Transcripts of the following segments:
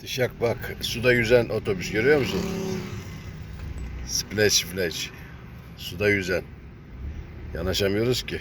Dışak bak suda yüzen otobüs görüyor musun? Splash splash. Suda yüzen. Yanaşamıyoruz ki.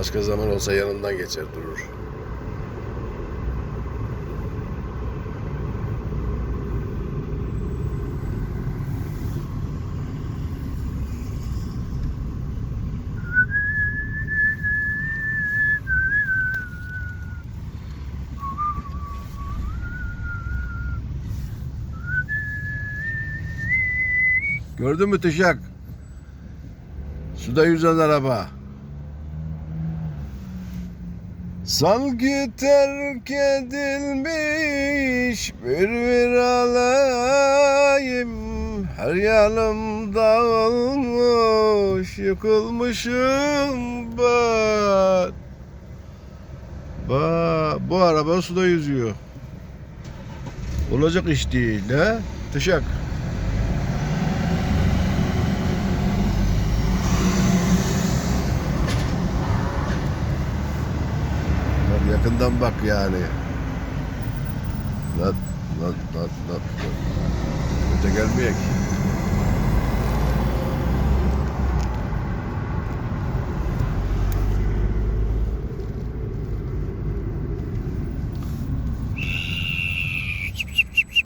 Başka zaman olsa yanından geçer durur. Gördün mü Tuşak? Suda yüzen araba. Sanki terk edilmiş bir bir alayım Her yanım dağılmış yıkılmışım ben. Ba, bu araba suda yüzüyor. Olacak iş değil ha Tışak yakından bak yani. Lan lan lan lan. lan. Öte gelmeyek.